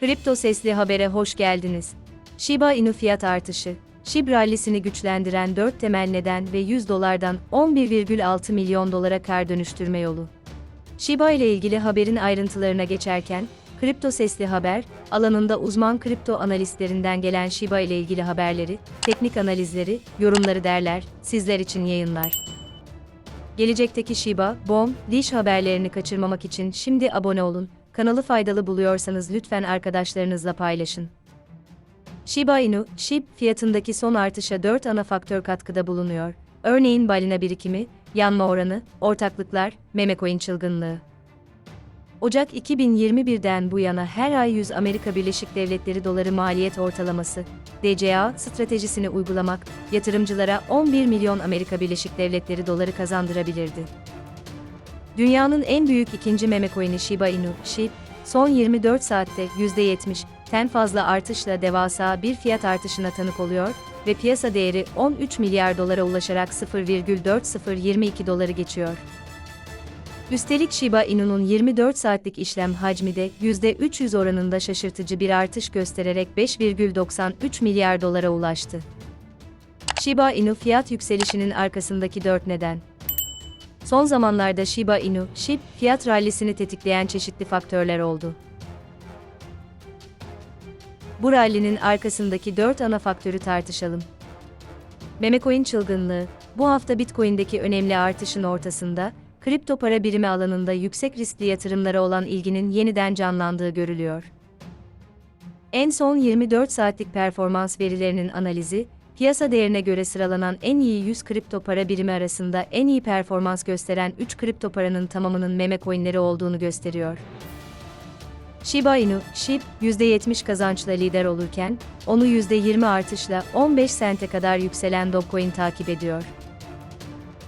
Kripto Sesli Haber'e hoş geldiniz. Shiba Inu fiyat artışı, SHIB rallisini güçlendiren 4 temel neden ve 100 dolardan 11,6 milyon dolara kar dönüştürme yolu. Shiba ile ilgili haberin ayrıntılarına geçerken, Kripto Sesli Haber, alanında uzman kripto analistlerinden gelen Shiba ile ilgili haberleri, teknik analizleri, yorumları derler, sizler için yayınlar. Gelecekteki Shiba, BOM, Liş haberlerini kaçırmamak için şimdi abone olun. Kanalı faydalı buluyorsanız lütfen arkadaşlarınızla paylaşın. Shiba Inu, SHIB fiyatındaki son artışa 4 ana faktör katkıda bulunuyor. Örneğin balina birikimi, yanma oranı, ortaklıklar, meme coin çılgınlığı. Ocak 2021'den bu yana her ay 100 Amerika Birleşik Devletleri doları maliyet ortalaması, DCA stratejisini uygulamak, yatırımcılara 11 milyon Amerika Birleşik Devletleri doları kazandırabilirdi. Dünyanın en büyük ikinci meme coin'i Shiba Inu, SHIB, son 24 saatte %70'ten fazla artışla devasa bir fiyat artışına tanık oluyor ve piyasa değeri 13 milyar dolara ulaşarak 0,4022 doları geçiyor. Üstelik Shiba Inu'nun 24 saatlik işlem hacmi de %300 oranında şaşırtıcı bir artış göstererek 5,93 milyar dolara ulaştı. Shiba Inu fiyat yükselişinin arkasındaki 4 neden. Son zamanlarda Shiba Inu, SHIB, fiyat rallisini tetikleyen çeşitli faktörler oldu. Bu rallinin arkasındaki 4 ana faktörü tartışalım. Memecoin çılgınlığı, bu hafta Bitcoin'deki önemli artışın ortasında, kripto para birimi alanında yüksek riskli yatırımlara olan ilginin yeniden canlandığı görülüyor. En son 24 saatlik performans verilerinin analizi, piyasa değerine göre sıralanan en iyi 100 kripto para birimi arasında en iyi performans gösteren 3 kripto paranın tamamının meme coinleri olduğunu gösteriyor. Shiba Inu, SHIB, %70 kazançla lider olurken, onu %20 artışla 15 sente kadar yükselen Dogecoin takip ediyor.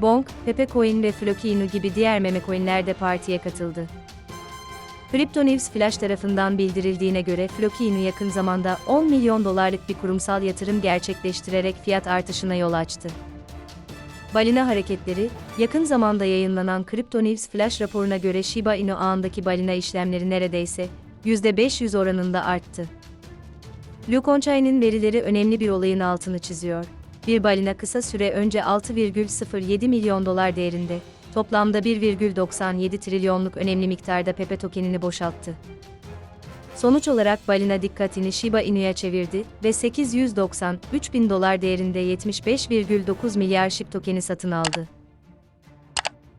Bonk, Pepecoin ve Floki Inu gibi diğer meme coinler de partiye katıldı. Crypto News Flash tarafından bildirildiğine göre Floki Inu yakın zamanda 10 milyon dolarlık bir kurumsal yatırım gerçekleştirerek fiyat artışına yol açtı. Balina hareketleri, yakın zamanda yayınlanan Crypto News Flash raporuna göre Shiba Inu ağındaki balina işlemleri neredeyse %500 oranında arttı. Lukonchai'nin verileri önemli bir olayın altını çiziyor. Bir balina kısa süre önce 6,07 milyon dolar değerinde, toplamda 1,97 trilyonluk önemli miktarda Pepe tokenini boşalttı. Sonuç olarak balina dikkatini Shiba Inu'ya çevirdi ve 893 bin dolar değerinde 75,9 milyar SHIB tokeni satın aldı.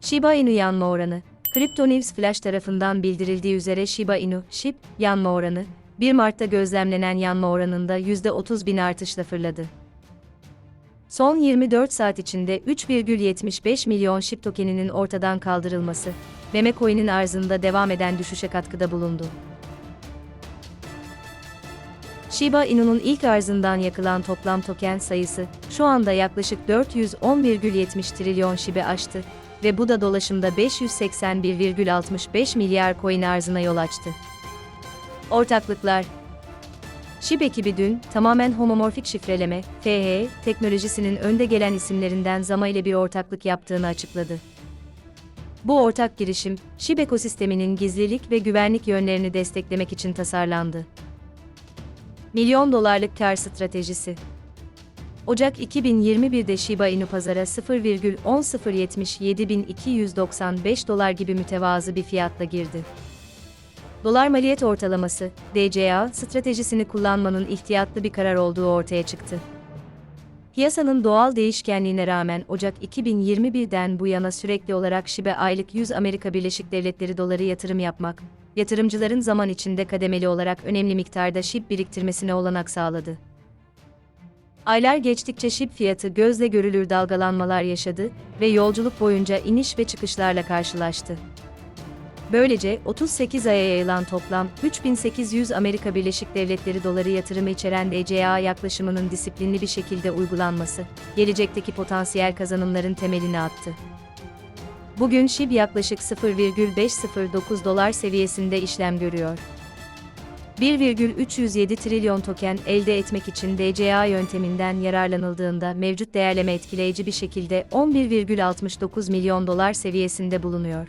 Shiba Inu yanma oranı, Crypto News Flash tarafından bildirildiği üzere Shiba Inu, SHIB, yanma oranı, 1 Mart'ta gözlemlenen yanma oranında %30 bin artışla fırladı. Son 24 saat içinde 3,75 milyon SHIB tokeninin ortadan kaldırılması, meme coin'in arzında devam eden düşüşe katkıda bulundu. Shiba Inu'nun ilk arzından yakılan toplam token sayısı, şu anda yaklaşık 410,70 trilyon SHIB'i aştı ve bu da dolaşımda 581,65 milyar coin arzına yol açtı. Ortaklıklar SHIB ekibi dün, tamamen homomorfik şifreleme, FH, teknolojisinin önde gelen isimlerinden Zama ile bir ortaklık yaptığını açıkladı. Bu ortak girişim, SHIB ekosisteminin gizlilik ve güvenlik yönlerini desteklemek için tasarlandı. Milyon dolarlık kar stratejisi Ocak 2021'de Shiba Inu pazara 0,1077295 dolar gibi mütevazı bir fiyatla girdi. Dolar maliyet ortalaması, DCA, stratejisini kullanmanın ihtiyatlı bir karar olduğu ortaya çıktı. Piyasanın doğal değişkenliğine rağmen Ocak 2021'den bu yana sürekli olarak Shiba aylık 100 Amerika Birleşik Devletleri doları yatırım yapmak, yatırımcıların zaman içinde kademeli olarak önemli miktarda SHIB biriktirmesine olanak sağladı. Aylar geçtikçe SHIB fiyatı gözle görülür dalgalanmalar yaşadı ve yolculuk boyunca iniş ve çıkışlarla karşılaştı. Böylece 38 aya yayılan toplam 3800 Amerika Birleşik Devletleri doları yatırımı içeren DCA yaklaşımının disiplinli bir şekilde uygulanması, gelecekteki potansiyel kazanımların temelini attı. Bugün SHIB yaklaşık 0,509 dolar seviyesinde işlem görüyor. 1,307 trilyon token elde etmek için DCA yönteminden yararlanıldığında mevcut değerleme etkileyici bir şekilde 11,69 milyon dolar seviyesinde bulunuyor.